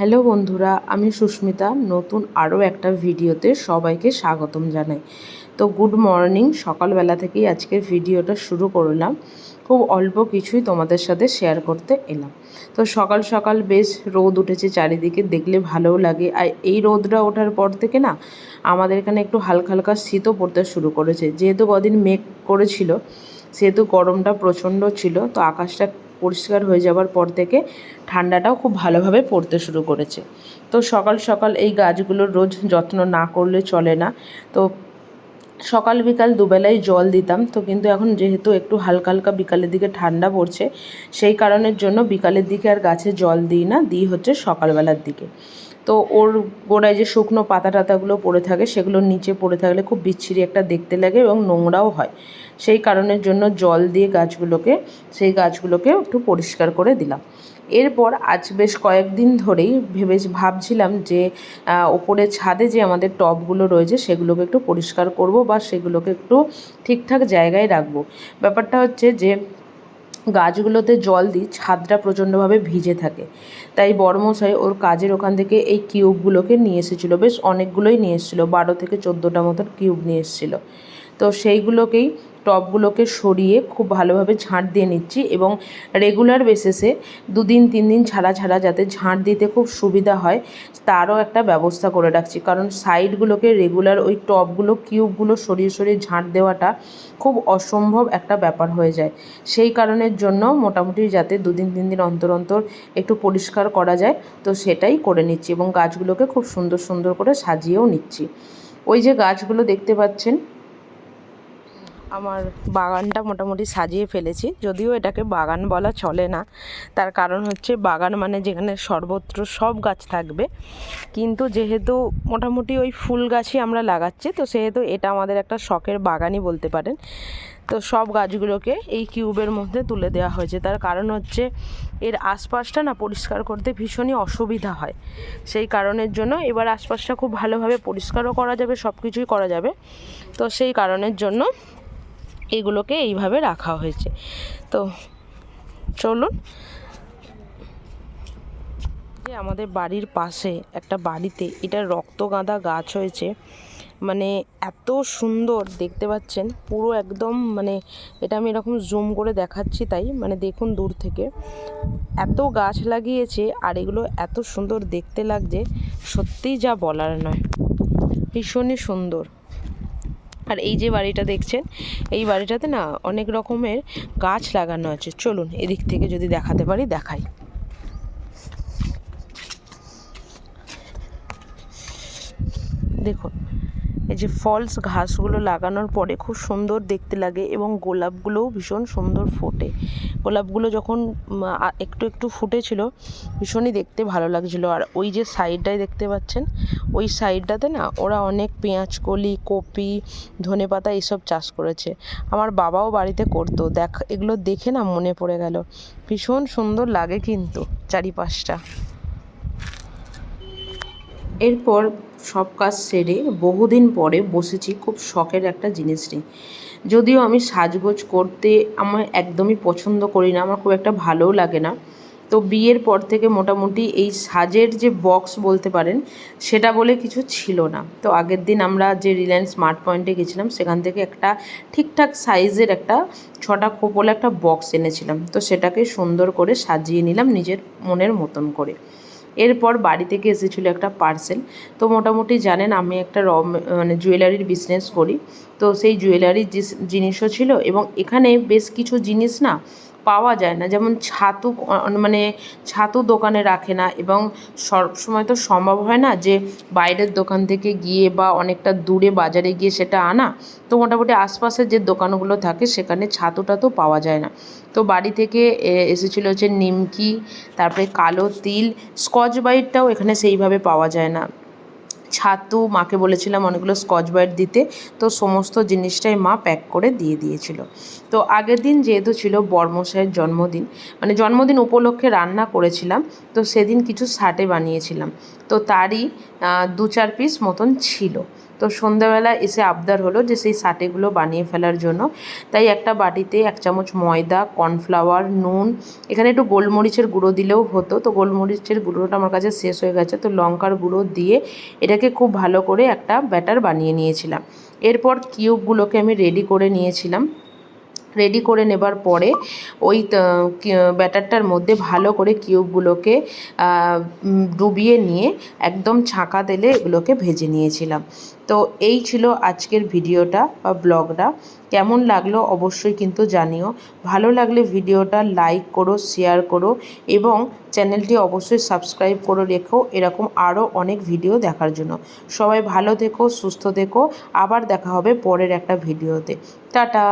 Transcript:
Hello বন্ধুরা, আমি সুস্মিতা। নতুন আরও একটা ভিডিওতে সবাইকে স্বাগতম জানাই। তো গুড মর্নিং, সকালবেলা থেকেই আজকের ভিডিওটা শুরু করলাম। খুব অল্প কিছুই তোমাদের সাথে শেয়ার করতে এলাম। তো সকাল সকাল বেশ রোদ উঠেছে চারিদিকে, দেখলে ভালোও লাগে। আর এই রোদটা ওঠার পর থেকে না, আমাদের এখানে একটু হালকা হালকা শীতও পড়তে শুরু করেছে। যেহেতু কদিন মেঘ করেছিল, সেহেতু গরমটা প্রচণ্ড ছিল, তো আকাশটা পরিষ্কার হয়ে যাওয়ার পর থেকে ঠান্ডাটাও খুব ভালোভাবে পড়তে শুরু করেছে। তো সকাল সকাল এই গাছগুলোর রোজ যত্ন না করলে চলে না। তো সকাল বিকাল দুবেলাই জল দিতাম। তো কিন্তু এখন যেহেতু একটু হালকা হালকা বিকালের দিকে ঠান্ডা পড়ছে, সেই কারণের জন্য বিকালের দিকে আর গাছে জল দিই না, দিই হচ্ছে সকালবেলার দিকে। তো ওর গোড়ায় যে শুকনো পাতা টাতাগুলো পড়ে থাকে, সেগুলো নিচে পড়ে থাকলে খুব বিচ্ছিরি একটা দেখতে লাগে এবং নোংরাও হয়। সেই কারণের জন্য জল দিয়ে গাছগুলোকে, সেই গাছগুলোকে একটু পরিষ্কার করে দিলাম। এরপর আজ বেশ কয়েকদিন ধরেই ভেবে ভাবছিলাম যে ওপরে ছাদে যে আমাদের টবগুলো রয়েছে, সেগুলোকে একটু পরিষ্কার করব বা সেগুলোকে একটু ঠিকঠাক জায়গায় রাখব। ব্যাপারটা হচ্ছে যে গাছগুলোতে জল দিই ছাদটা প্রচণ্ডভাবে ভিজে থাকে। তাই বড়মশাই ওর কাজের ওখান থেকে এই কিউবগুলোকে নিয়ে এসেছিল। বেশ অনেকগুলোই নিয়ে এসেছিল, বারো থেকে চোদ্দোটা মতন কিউব নিয়ে এসেছিল। তো সেইগুলোকেই টবগুলোকে সরিয়ে খুব ভালোভাবে ঝাঁট দিয়ে নিচ্ছি এবং রেগুলার বেসিসে দুদিন, তিন দিন ছাড়া ছাড়া যাতে ঝাঁট দিতে খুব সুবিধা হয়, তারও একটা ব্যবস্থা করে রাখছি। কারণ সাইডগুলোকে রেগুলার ওই টবগুলো কিউবগুলো সরিয়ে সরিয়ে ঝাঁট দেওয়াটা খুব অসম্ভব একটা ব্যাপার হয়ে যায়। সেই কারণের জন্য মোটামুটি যাতে দুদিন, তিন দিন অন্তর অন্তর একটু পরিষ্কার করা যায়, তো সেটাই করে নিচ্ছি এবং গাছগুলোকে খুব সুন্দর সুন্দর করে সাজিয়েও নিচ্ছি। ওই যে গাছগুলো দেখতে পাচ্ছেন আমার বাগানটা মোটামুটি সাজিয়ে ফেলেছি। যদিও এটাকে বাগান বলা চলে না। তার কারণ হচ্ছে বাগান মানে যেখানে সর্বত্র সব গাছ থাকবে। কিন্তু যেহেতু মোটামুটি ওই ফুল গাছই আমরা লাগাচ্ছি, তো সেহেতু এটা আমাদের একটা শখের বাগানই বলতে পারেন। তো সব গাছগুলোকে এই কিউবের মধ্যে তুলে দেওয়া হয়েছে। তার কারণ হচ্ছে এর আশপাশটা না পরিষ্কার করতে ভীষণই অসুবিধা হয়। সেই কারণের জন্য এবার আশপাশটা খুব ভালোভাবে পরিষ্কারও করা যাবে সব কিছুই করা যাবে। তো সেই কারণের জন্য এগুলোকে এইভাবে রাখা হয়েছে। তো চলুন। যে আমাদের বাড়ির পাশে একটা বাড়িতে এটা রক্তগাঁদা গাছ হয়েছে। মানে এত সুন্দর দেখতে পাচ্ছেন, পুরো একদম মানে এটা আমি এরকম জুম করে দেখাচ্ছি তাই মানে দেখুন দূর থেকে। এত গাছ লাগিয়েছে আর এগুলো এত সুন্দর দেখতে লাগছে, সত্যিই যা বলার নয়। ভীষণই সুন্দর। আর এই যে বাড়িটা দেখছেন, এই বাড়িটাতে না অনেক রকমের গাছ লাগানো আছে। চলুন এদিক থেকে যদি দেখাতে পারি, দেখাই। দেখুন, এই যে ফলস ঘাসগুলো লাগানোর পরে খুব সুন্দর দেখতে লাগে এবং গোলাপগুলোও ভীষণ সুন্দর ফোটে। গোলাপগুলো যখন একটু একটু ফুটেছিল, ভীষণই দেখতে ভালো লাগছিল। আর ওই যে সাইডটায় দেখতে পাচ্ছেন, ওই সাইডটাতে না ওরা অনেক পেঁয়াজ, কলি, কপি, ধনে পাতা এইসব চাষ করেছে। আমার বাবাও বাড়িতে করতো। দেখ, এগুলো দেখে না মনে পড়ে গেল। ভীষণ সুন্দর লাগে কিন্তু চারিপাশটা। এরপর সব কাজ সেরে বহুদিন পরে বসেছি খুব শখের একটা জিনিস নিয়ে। যদিও আমি সাজগোজ করতে আমার একদমই পছন্দ করি না, আমার খুব একটা ভালোও লাগে না। তো বিয়ের পর থেকে মোটামুটি এই সাজের যে বক্স বলতে পারেন, সেটা বলে কিছু ছিল না। তো আগের দিন আমরা যে রিলায়েন্স স্মার্ট পয়েন্টে গেছিলাম, সেখান থেকে একটা ঠিকঠাক সাইজের একটা ছটা খোপলে একটা বক্স এনেছিলাম। তো সেটাকে সুন্দর করে সাজিয়ে নিলাম নিজের মনের মতন করে। এরপর বাড়ি থেকে এসেছিল একটা পার্সেল তো মোটামুটি জানেন, আমি একটা র মানে জুয়েলারির বিজনেস করি। তো সেই জুয়েলারির জিনিসও ছিল এবং এখানে বেশ কিছু জিনিস না পাওয়া যায় না। যেমন ছাতু মানে ছাতু দোকানে রাখে না এবং সব সময় তো সম্ভব হয় না যে বাইরের দোকান থেকে গিয়ে বা অনেকটা দূরে বাজারে গিয়ে সেটা আনা। তো মোটামুটি আশপাশের যে দোকানগুলো থাকে সেখানে ছাতুটা তো পাওয়া যায় না। তো বাড়ি থেকে এসেছিল হচ্ছে নিমকি, তারপরে কালো তিল, স্কচ ব্রাইটটাও এখানে সেইভাবে পাওয়া যায় না। ছাতু, মাকে বলেছিলাম অনেকগুলো স্কচ ব্রাইট দিতে, তো সমস্ত জিনিসটাই মা প্যাক করে দিয়ে দিয়েছিল। তো আগের দিন যেহেতু ছিল বর্মশাইয়ের জন্মদিন মানে জন্মদিন উপলক্ষে রান্না করেছিলাম, তো সেদিন কিছু সাটে বানিয়েছিলাম। তো তারই দু চার পিস মতন ছিল। তো সন্ধ্যাবেলা এসে আবদার হলো যে সেই সাটেগুলো বানিয়ে ফেলার জন্য। তাই একটা বাটিতে এক চামচ ময়দা, কর্নফ্লাওয়ার, নুন, এখানে একটু গোলমরিচের গুঁড়ো দিলেও হতো। তো গোলমরিচের গুঁড়োটা আমার কাছে শেষ হয়ে গেছে। তো লঙ্কার গুঁড়ো দিয়ে এটাকে খুব ভালো করে একটা ব্যাটার বানিয়ে নিয়েছিলাম। এরপর কিউবগুলোকে আমি রেডি করে নিয়েছিলাম। রেডি করে নেবার পরে ওই ব্যাটারটার মধ্যে ভালো করে কিউবগুলোকে ডুবিয়ে নিয়ে একদম ছাঁকা তেলে এগুলোকে ভেজে নিয়েছিলাম। তো এই ছিল আজকের ভিডিওটা বা ব্লগটা। কেমন লাগল অবশ্যই কিন্তু জানিও। ভালো লাগলে ভিডিওটা লাইক করো, শেয়ার করো এবং চ্যানেলটি অবশ্যই সাবস্ক্রাইব করে রেখো। এরকম আরও অনেক ভিডিও দেখার জন্য। সবাই ভালো থেকো, সুস্থ থেকো। আবার দেখা হবে পরের একটা ভিডিওতে। টাটা!